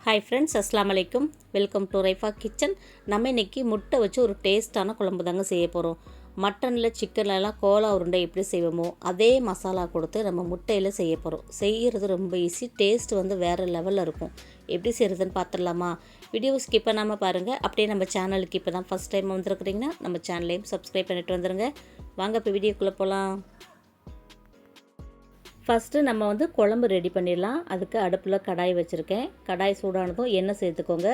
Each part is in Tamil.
ஹாய் ஃப்ரெண்ட்ஸ் அஸ்லாம் அலைக்கும் வெல்கம் டு ரைஃபா கிச்சன் நம்ம இன்றைக்கி முட்டை வச்சு ஒரு டேஸ்ட்டான குழம்பு தாங்க செய்ய போகிறோம் மட்டனில் சிக்கன்லலாம் கோலா உருண்டை எப்படி செய்வோமோ அதே மசாலா கொடுத்து நம்ம முட்டையில் செய்ய போகிறோம் செய்கிறது ரொம்ப ஈஸி டேஸ்ட் வந்து வேறு லெவலில் இருக்கும். எப்படி செய்கிறதுன்னு பார்த்துடலாமா வீடியோ ஸ்கிப் பண்ணாமல் பாருங்கள் அப்படியே நம்ம சேனலுக்கு இப்போ தான் ஃபஸ்ட் டைம் வந்துருக்குறீங்கன்னா நம்ம சேனலையும் சப்ஸ்கிரைப் பண்ணிட்டு வந்துடுங்க வாங்க இப்போ வீடியோக்குள்ளே போகலாம் ஃபஸ்ட்டு நம்ம வந்து குழம்பு ரெடி பண்ணிடலாம். அதுக்கு அடுப்பில் கடாய் வச்சுருக்கேன். கடாய் சூடானதும் எண்ணெய் சேர்த்துக்கோங்க.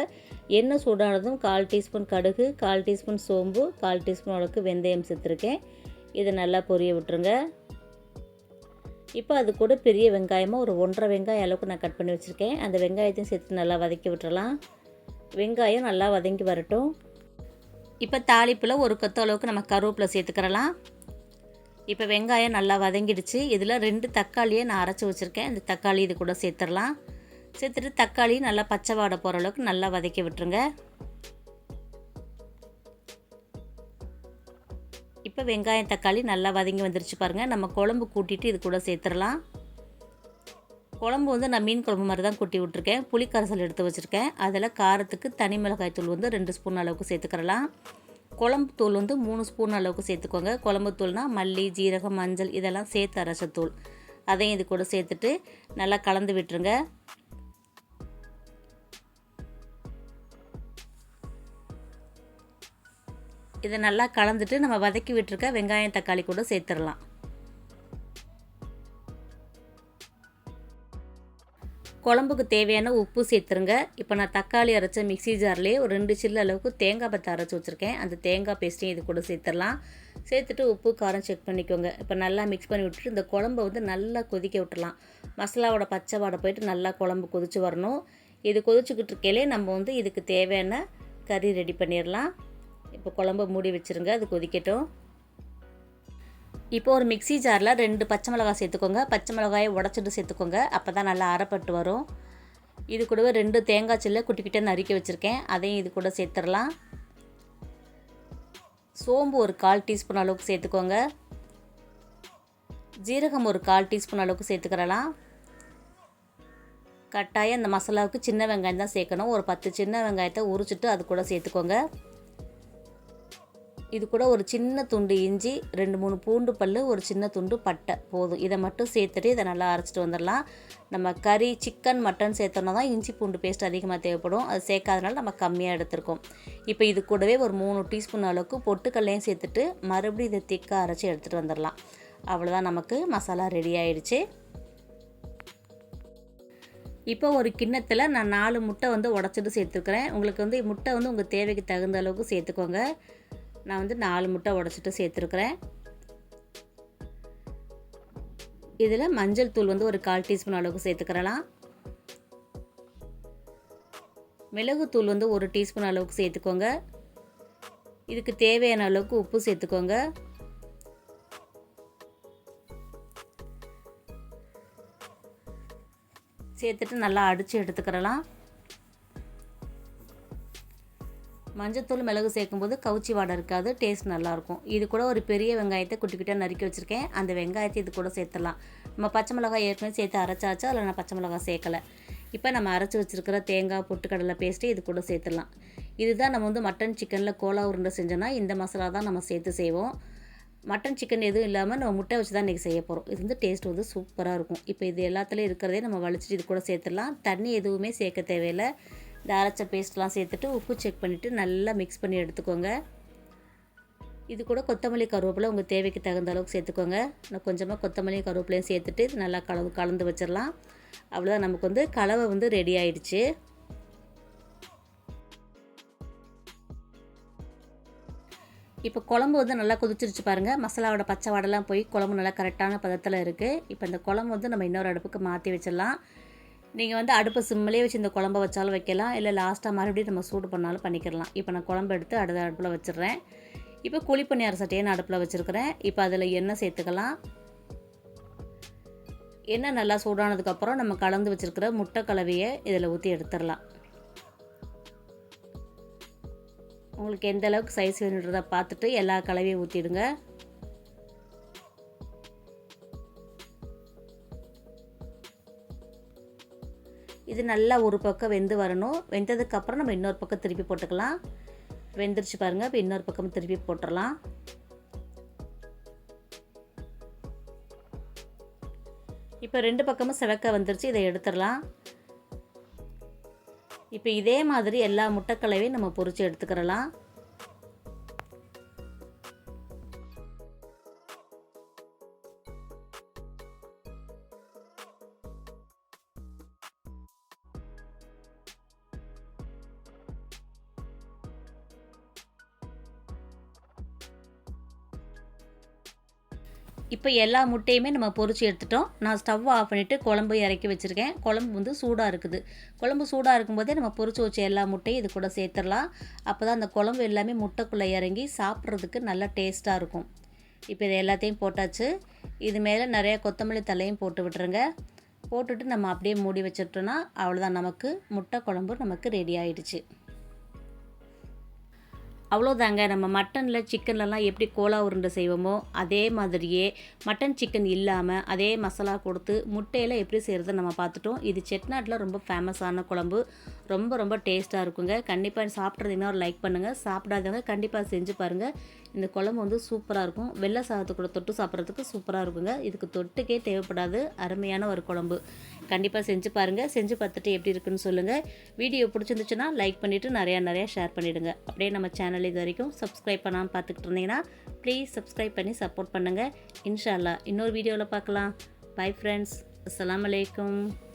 எண்ணெய் சூடானதும் கால் டீஸ்பூன் கடுகு கால் டீஸ்பூன் சோம்பு கால் டீஸ்பூன் அளவுக்கு வெந்தயம் சேர்த்துருக்கேன். இதை நல்லா பொரிய விட்டுருங்க. இப்போ அது கூட பெரிய வெங்காயமாக ஒரு ஒன்றரை வெங்காயம் அளவுக்கு நான் கட் பண்ணி வச்சுருக்கேன். அந்த வெங்காயத்தையும் சேர்த்து நல்லா வதக்கி விட்டுறலாம். வெங்காயம் நல்லா வதங்கி வரட்டும். இப்போ தாளிப்பில் ஒரு கொத்த அளவுக்கு நம்ம கருவேப்பிலை சேர்த்துக்கிறலாம். இப்போ வெங்காயம் நல்லா வதங்கிடுச்சு. இதில் ரெண்டு தக்காளியை நான் அரைச்சி வச்சுருக்கேன். இந்த தக்காளி இது கூட சேர்த்துடலாம். சேர்த்துட்டு தக்காளி நல்லா பச்சை வாடை போகிற அளவுக்கு நல்லா வதக்கி விட்டுருங்க. இப்போ வெங்காயம் தக்காளி நல்லா வதங்கி வந்துருச்சு பாருங்கள் நம்ம குழம்பு கூட்டிட்டு இது கூட சேர்த்துடலாம். குழம்பு வந்து நான் மீன் குழம்பு மாதிரி தான் கூட்டி விட்ருக்கேன் புளிக்கரைசல் எடுத்து வச்சுருக்கேன். அதில் காரத்துக்கு தனி மிளகாய் தூள் வந்து ரெண்டு ஸ்பூன் அளவுக்கு சேர்த்துக்கிறலாம். குழம்பு தூள் வந்து மூணு ஸ்பூன் அளவுக்கு சேர்த்துக்கோங்க. குழம்பு தூள்னால் மல்லி ஜீரகம் மஞ்சள் இதெல்லாம் சேர்த்து அரைச்ச தூள். அதையும் இது கூட சேர்த்துட்டு நல்லா கலந்து விட்டுருங்க. இதை நல்லா கலந்துட்டு நம்ம வதக்கி விட்டுருக்க வெங்காயம் தக்காளி கூட சேர்த்துடலாம். குழம்புக்கு தேவையான உப்பு சேர்த்துருங்க. இப்போ நான் தக்காளி அரைச்ச மிக்சி ஜார்லேயே ஒரு ரெண்டு சில்லு அளவுக்கு தேங்காய் பத்தை அரைச்சி வச்சுருக்கேன். அந்த தேங்காய் பேஸ்ட்டையும் இது கூட சேர்த்துடலாம். சேர்த்துட்டு உப்பு காரம் செக் பண்ணிக்கோங்க. இப்போ நல்லா மிக்ஸ் பண்ணி விட்டுட்டு இந்த குழம்பை வந்து நல்லா கொதிக்க விட்டுலாம் மசாலாவோட பச்சை வாடை போயிட்டு நல்லா குழம்பு கொதிச்சு வரணும். இது கொதிச்சுக்கிட்டு இருக்கையிலே நம்ம வந்து இதுக்கு தேவையான கறி ரெடி பண்ணிடலாம். இப்போ குழம்பு மூடி வச்சுருங்க. அது கொதிக்கட்டும். இப்போ ஒரு மிக்சி ஜாரில் ரெண்டு பச்சை மிளகாய் சேர்த்துக்கோங்க. பச்சை மிளகாயை உடச்சிட்டு சேர்த்துக்கோங்க. அப்போ தான் நல்லா அரைப்பட்டு வரும். இது கூடவே ரெண்டு தேங்காய் சில்ல குட்டிக்கிட்டே நறுக்கி வச்சுருக்கேன். அதையும் இது கூட சேர்த்துடலாம். சோம்பு ஒரு கால் டீஸ்பூன் அளவுக்கு சேர்த்துக்கோங்க. ஜீரகம் ஒரு கால் டீஸ்பூன் அளவுக்கு சேர்த்துக்கிறலாம். கட்டாயம் இந்த மசாலாவுக்கு சின்ன வெங்காயம் தான் சேர்க்கணும். ஒரு பத்து சின்ன வெங்காயத்தை உரிச்சிட்டு அது கூட சேர்த்துக்கோங்க. இது கூட ஒரு சின்ன துண்டு இஞ்சி ரெண்டு மூணு பூண்டு பல் ஒரு சின்ன துண்டு பட்டை. போதும். இதை மட்டும் சேர்த்துட்டு இதை நல்லா அரைச்சிட்டு வந்துடலாம். நம்ம கறி சிக்கன் மட்டன் சேர்த்தோன்னா தான் இஞ்சி பூண்டு பேஸ்ட் அதிகமாக தேவைப்படும். அது சேர்க்காதனால நம்ம கம்மியாக எடுத்துருக்கோம். இப்போ இது கூடவே ஒரு மூணு டீஸ்பூன் அளவுக்கு பொட்டுக்கல்லையும் சேர்த்துட்டு மறுபடியும் இதை திக்காக அரைச்சி எடுத்துகிட்டு வந்துடலாம். அவ்வளோதான் நமக்கு மசாலா ரெடி ஆயிடுச்சு. இப்போ ஒரு கிண்ணத்தில் நான் நாலு முட்டை வந்து உடச்சிட்டு சேர்த்துருக்குறேன். உங்களுக்கு வந்து முட்டை வந்து உங்கள் தேவைக்கு தகுந்த அளவுக்கு சேர்த்துக்கோங்க. நான் வந்து நாலு முட்டை உடச்சிட்டு சேர்த்துருக்குறேன். இதில் மஞ்சள் தூள் வந்து ஒரு கால் டீஸ்பூன் அளவுக்கு சேர்த்துக்கிறலாம். மிளகுத்தூள் வந்து ஒரு டீஸ்பூன் அளவுக்கு சேர்த்துக்கோங்க. இதுக்கு தேவையான அளவுக்கு உப்பு சேர்த்துக்கோங்க. சேர்த்துட்டு நல்லா அடித்து எடுத்துக்கிறலாம். மஞ்சத்தூள் மிளகு சேர்க்கும்போது கவுச்சி வாடை இருக்காது டேஸ்ட் நல்லாயிருக்கும். இது கூட ஒரு பெரிய வெங்காயத்தை குட்டி குட்டியாக நறுக்கி வச்சுருக்கேன். அந்த வெங்காயத்தை இது கூட சேர்த்துடலாம். நம்ம பச்சை மிளகாய் ஏற்கனவே சேர்த்து அரைச்சாச்சா அதில் நான் பச்சை மிளகாய் சேர்க்கலை. இப்போ நம்ம அரைச்சி வச்சுருக்கிற தேங்காய் பொட்டுக்கடலை பேஸ்ட்டு இது கூட சேர்த்துடலாம். இதுதான் நம்ம வந்து மட்டன் சிக்கனில் கோலா உருண்டை செஞ்சோன்னா இந்த மசாலா தான் நம்ம சேர்த்து செய்வோம். மட்டன் சிக்கன் எதுவும் இல்லாமல் நம்ம முட்டை வச்சு தான் இன்றைக்கி செய்ய போகிறோம் இது வந்து டேஸ்ட் வந்து சூப்பராக இருக்கும். இப்போ இது எல்லாத்துலேயும் இருக்கிறதே நம்ம வலிச்சிட்டு இது கூட சேர்த்துடலாம். தண்ணி எதுவுமே சேர்க்க தேவையில்லை. இந்த அரைச்ச பேஸ்ட்லாம் சேர்த்துட்டு உப்பு செக் பண்ணிவிட்டு நல்லா மிக்ஸ் பண்ணி எடுத்துக்கோங்க. இது கூட கொத்தமல்லி கருவேப்பிலை உங்கள் தேவைக்கு தகுந்த அளவுக்கு சேர்த்துக்கோங்க. நான் கொஞ்சமாக கொத்தமல்லி கருவேப்பிலையும் சேர்த்துட்டு நல்லா கலந்து கலந்து வச்சிடலாம். அவ்வளோதான் நமக்கு வந்து கலவை வந்து ரெடி ஆயிடுச்சு. இப்போ குழம்பு வந்து நல்லா கொதிச்சிருச்சு பாருங்கள் மசாலாவோட பச்சை வாடெல்லாம் போய் குழம்பு நல்லா கரெக்டான பதத்தில் இருக்குது இப்போ இந்த குழம்பு வந்து நம்ம இன்னொரு அடுப்புக்கு மாற்றி வச்சிடலாம். நீங்கள் வந்து அடுப்பு சிம்மிலே வச்சு இந்த குழம்ப வச்சாலும் வைக்கலாம். இல்லை லாஸ்ட்டாக மறுபடியும் நம்ம சூடு பண்ணாலும் பண்ணிக்கலாம். இப்போ நான் குழம்பு எடுத்து அடுத்த அடுப்பில் வச்சிடுறேன். இப்போ குழிப்பணியார சட்டையை நான் அடுப்பில் வச்சுருக்கிறேன். இப்போ அதில் எண்ணெய் சேர்த்துக்கலாம். எண்ணெய் நல்லா சூடானதுக்கப்புறம் நம்ம கலந்து வச்சுருக்கிற முட்டை கலவையை இதில் ஊற்றி எடுத்துடலாம். உங்களுக்கு எந்த அளவுக்கு சைஸ் வேணுன்றதை பார்த்துட்டு எல்லா கலவையும் ஊற்றிடுங்க இது நல்லா ஒரு பக்கம் வெந்து வரணும். வெந்ததுக்கப்புறம் நம்ம இன்னொரு பக்கம் திருப்பி போட்டுக்கலாம். வெந்துருச்சு பாருங்கள் இப்போ இன்னொரு பக்கம் திருப்பி போட்டுடலாம். இப்போ ரெண்டு பக்கமும் செவக்க வந்துருச்சு இதை எடுத்துடலாம். இப்போ இதே மாதிரி எல்லா முட்டைக்கலவையும் நம்ம பொறிச்சு எடுத்துக்கிறலாம். இப்போ எல்லா முட்டையுமே நம்ம பொறிச்சு எடுத்துட்டோம். நான் ஸ்டவ் ஆஃப் பண்ணிவிட்டு குழம்பு இறக்கி வச்சுருக்கேன். குழம்பு வந்து சூடாக இருக்குது. குழம்பு சூடாக இருக்கும்போதே நம்ம பொரிச்சு வச்ச எல்லா முட்டையும் இது கூட சேர்த்துடலாம். அப்போ தான் அந்த குழம்பு எல்லாமே முட்டைக்குள்ளே இறங்கி சாப்பிட்றதுக்கு நல்லா டேஸ்ட்டாக இருக்கும். இப்போ இது எல்லாத்தையும் போட்டாச்சு. இது மேலே நிறைய கொத்தமல்லி தலையும் போட்டு விட்டுருங்க. போட்டுட்டு நம்ம அப்படியே மூடி வச்சுட்டோன்னா அவ்வளோதான் நமக்கு முட்டை குழம்பு நமக்கு ரெடி ஆகிடுச்சு அவ்வளோதாங்க. நம்ம மட்டனில் சிக்கன்லலாம் எப்படி கோலா உருண்டை செய்வோமோ அதே மாதிரியே மட்டன் சிக்கன் இல்லாமல் அதே மசாலா கொடுத்து முட்டையில் எப்படி செய்கிறத நம்ம பார்த்துட்டோம். இது செட்நாட்டில் ரொம்ப ஃபேமஸான குழம்பு. ரொம்ப ரொம்ப டேஸ்ட்டாக இருக்குங்க. கண்டிப்பாக சாப்பிட்றதுனா ஒரு லைக் பண்ணுங்கள் சாப்பிடாதவங்க கண்டிப்பாக செஞ்சு பாருங்கள் இந்த குழம்பு வந்து சூப்பராக இருக்கும். வெள்ளை சாதத்து கூட தொட்டு சாப்பிட்றதுக்கு சூப்பராக இருக்குங்க. இதுக்கு தொட்டுக்கே தேவைப்படாது. அருமையான ஒரு குழம்பு. கண்டிப்பாக செஞ்சு பாருங்கள் செஞ்சு பார்த்துட்டு எப்படி இருக்குன்னு சொல்லுங்கள் வீடியோ பிடிச்சிருந்துச்சுன்னா லைக் பண்ணிவிட்டு நிறையா நிறையா ஷேர் பண்ணிவிடுங்க அப்படியே நம்ம சேனல் இது வரைக்கும் சப்ஸ்கிரைப் பண்ணாமல் பார்த்துக்கிட்டு இருந்தீங்கன்னா ப்ளீஸ் சப்ஸ்கிரைப் பண்ணி சப்போர்ட் பண்ணுங்கள் இன்ஷால்லா இன்னொரு வீடியோவில் பார்க்கலாம். பை ஃப்ரெண்ட்ஸ் அஸ்லாம் வலைக்கம்